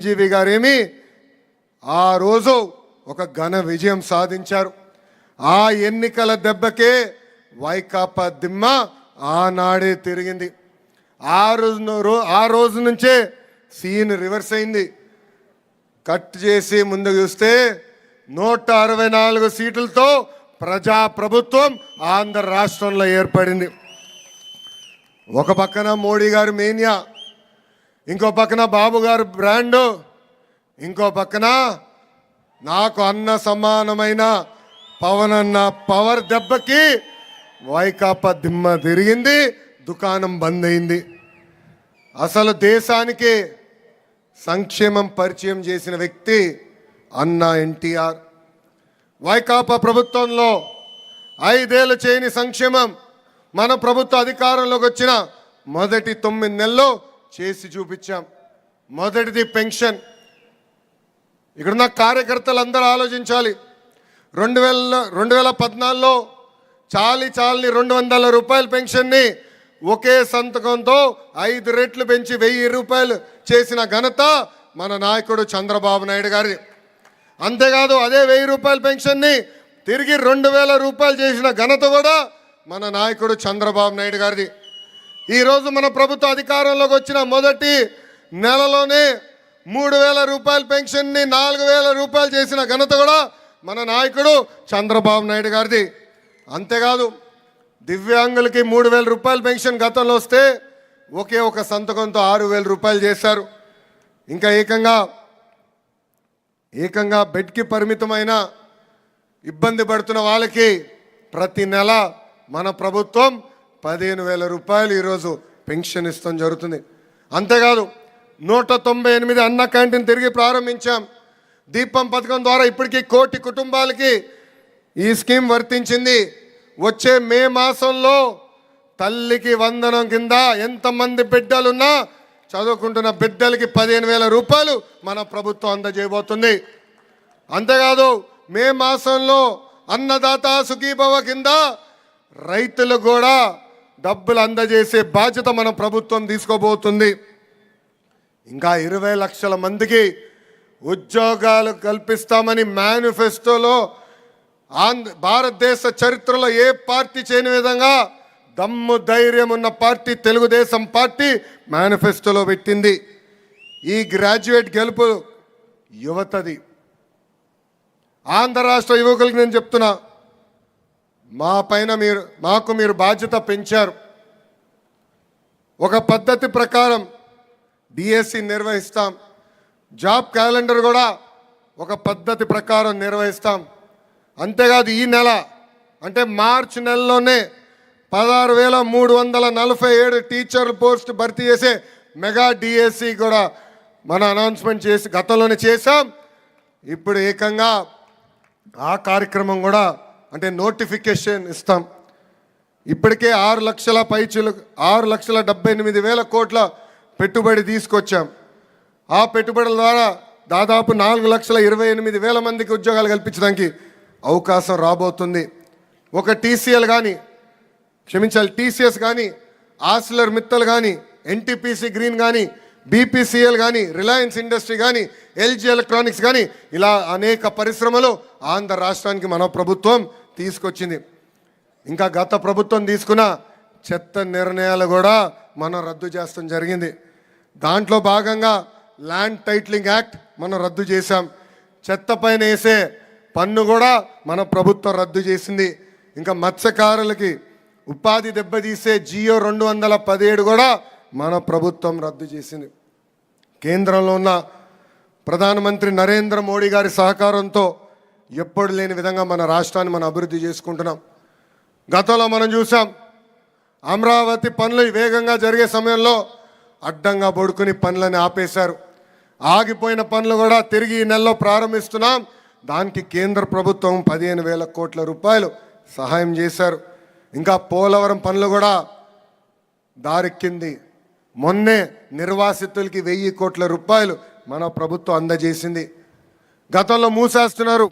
జీవి గారేమి ఆ రోజు ఒక ఘన విజయం సాధించారు. ఆ ఎన్నికల దెబ్బకే వైకాపా దిమ్మ ఆనాడే తిరిగింది. ఆ రోజు రో- ఆ రోజు నుంచే సీన్ రివర్స్ అయింది. కట్ చేసి ముందుకు చూస్తే నూట అరవై నాలుగు సీట్లతో ప్రజా ప్రభుత్వం ఆంధ్ర రాష్ట్రంలో ఏర్పడింది. ఒక పక్కన మోడీ గారు మేనియా ఇంకో పక్కన బాబు గారు బ్రాండు. ఇంకో పక్కన నాకు అన్న సమానమైన పవన్ అన్న పవర్ దెబ్బకి వైకాపా దిమ్మ తిరిగింది దుకాణం బంద్ అయింది. అసలు దేశానికి సంక్షేమం పరిచయం చేసిన వ్యక్తి అన్న ఎన్టీఆర్. వైకాపా ప్రభుత్వంలో ఐదేళ్ళు చేయని సంక్షేమం మన ప్రభుత్వ అధికారంలోకి వచ్చిన మొదటి తొమ్మిది నెలల్లో చేసి చూపించాం. మొదటిది పెన్షన్. ఇక్కడున్న కార్యకర్తలు అందరూ ఆలోచించాలి. రెండు వేల రెండు వేల పద్నాలుగులో చాలి చాలని రెండు వందల రూపాయల పెన్షన్ని ఒకే సంతకంతో ఐదు రెట్లు పెంచి వెయ్యి రూపాయలు చేసిన ఘనత మన నాయకుడు చంద్రబాబు నాయుడు గారి. అంతేకాదు అదే వెయ్యి రూపాయల పెన్షన్ని తిరిగి రెండు వేల రూపాయలు చేసిన ఘనత కూడా మన నాయకుడు చంద్రబాబు నాయుడు గారిది. ఈరోజు మన ప్రభుత్వ అధికారంలోకి వచ్చిన మొదటి నెలలోనే మూడు వేల రూపాయల పెన్షన్ని నాలుగు వేల రూపాయలు చేసిన ఘనత కూడా మన నాయకుడు చంద్రబాబు నాయుడు గారిది. అంతేకాదు దివ్యాంగులకి మూడు వేల రూపాయల పెన్షన్ గతంలో వస్తే ఒకే ఒక సంతకంతో ఆరు వేల రూపాయలు చేశారు. ఇంకా ఏకంగా ఏకంగా బెడ్కి పరిమితమైన ఇబ్బంది పడుతున్న వాళ్ళకి ప్రతి నెల మన ప్రభుత్వం పదిహేను వేల రూపాయలు ఈరోజు పెన్షన్ ఇస్తాం జరుగుతుంది. అంతేకాదు నూట తొంభై ఎనిమిది అన్న క్యాంటీన్ తిరిగి ప్రారంభించాం. దీపం పథకం ద్వారా ఇప్పటికీ కోటి కుటుంబాలకి ఈ స్కీమ్ వర్తించింది. వచ్చే మే మాసంలో తల్లికి వందనం కింద ఎంతమంది బిడ్డలున్నా చదువుకుంటున్న బిడ్డలకి పదిహేను వేల రూపాయలు మన ప్రభుత్వం అందజేయబోతుంది. అంతేకాదు మే మాసంలో అన్నదాత సుఖీభవ కింద రైతులు కూడా డబ్బులు అందజేసే బాధ్యత మన ప్రభుత్వం తీసుకోబోతుంది. ఇంకా ఇరవై లక్షల మందికి ఉద్యోగాలు కల్పిస్తామని మేనిఫెస్టోలో ఆంధ్ర భారతదేశ చరిత్రలో ఏ పార్టీ చేయని విధంగా దమ్ము ధైర్యం ఉన్న పార్టీ తెలుగుదేశం పార్టీ మేనిఫెస్టోలో పెట్టింది. ఈ గ్రాడ్యుయేట్ గెలుపు యువతది. ఆంధ్ర రాష్ట్ర యువకులకి నేను చెప్తున్నా మా పైన మీరు మాకు మీరు బాధ్యత పెంచారు. ఒక పద్ధతి ప్రకారం డిఎస్సి నిర్వహిస్తాం. జాబ్ క్యాలెండర్ కూడా ఒక పద్ధతి ప్రకారం నిర్వహిస్తాం. అంతేకాదు ఈ నెల అంటే మార్చ్ నెలలోనే పదహారు వేల మూడు వందల నలభై ఏడు టీచర్ల పోస్ట్ భర్తీ చేసే మెగా డిఎస్సి కూడా మన అనౌన్స్మెంట్ చేసి గతంలోనే చేశాం. ఇప్పుడు ఏకంగా ఆ కార్యక్రమం కూడా అంటే నోటిఫికేషన్ ఇస్తాం. ఇప్పటికే ఆరు లక్షల పైచులు ఆరు లక్షల డెబ్బై ఎనిమిది వేల కోట్ల పెట్టుబడి తీసుకొచ్చాం. ఆ పెట్టుబడుల ద్వారా దాదాపు నాలుగు లక్షల ఇరవై ఎనిమిది వేల మందికి ఉద్యోగాలు కల్పించడానికి అవకాశం రాబోతుంది. ఒక టీసీఎల్ కానీ క్షమించాలి టీసీఎస్ కానీ ఆసిలర్ మిత్తల్ కానీ ఎన్టీపీసీ గ్రీన్ కానీ బీపీసీఎల్ కానీ రిలయన్స్ ఇండస్ట్రీ కానీ ఎల్జీ ఎలక్ట్రానిక్స్ కానీ ఇలా అనేక పరిశ్రమలు ఆంధ్ర రాష్ట్రానికి మన ప్రభుత్వం తీసుకొచ్చింది. ఇంకా గత ప్రభుత్వం తీసుకున్న చెత్త నిర్ణయాలు కూడా మనం రద్దు చేస్తాం జరిగింది. దాంట్లో భాగంగా ల్యాండ్ టైట్లింగ్ యాక్ట్ మనం రద్దు చేశాం. చెత్త పైన వేసే పన్ను కూడా మన ప్రభుత్వం రద్దు చేసింది. ఇంకా మత్స్యకారులకి ఉపాధి దెబ్బతీసే జియో రెండు వందల పదిహేడు కూడా మన ప్రభుత్వం రద్దు చేసింది. కేంద్రంలో ఉన్న ప్రధానమంత్రి నరేంద్ర మోడీ గారి సహకారంతో ఎప్పుడు లేని విధంగా మన రాష్ట్రాన్ని మనం అభివృద్ధి చేసుకుంటున్నాం. గతంలో మనం చూసాం అమరావతి పనులు వేగంగా జరిగే సమయంలో అడ్డంగా పడుకుని పనులని ఆపేశారు. ఆగిపోయిన పనులు కూడా తిరిగి ఈ నెలలో ప్రారంభిస్తున్నాం. దానికి కేంద్ర ప్రభుత్వం పదిహేను వేల కోట్ల రూపాయలు సహాయం చేశారు. ఇంకా పోలవరం పనులు కూడా దారెక్కింది మొన్నే నిర్వాసితులకి వెయ్యి కోట్ల రూపాయలు మన ప్రభుత్వం అందజేసింది. గతంలో మూసేస్తున్నారు.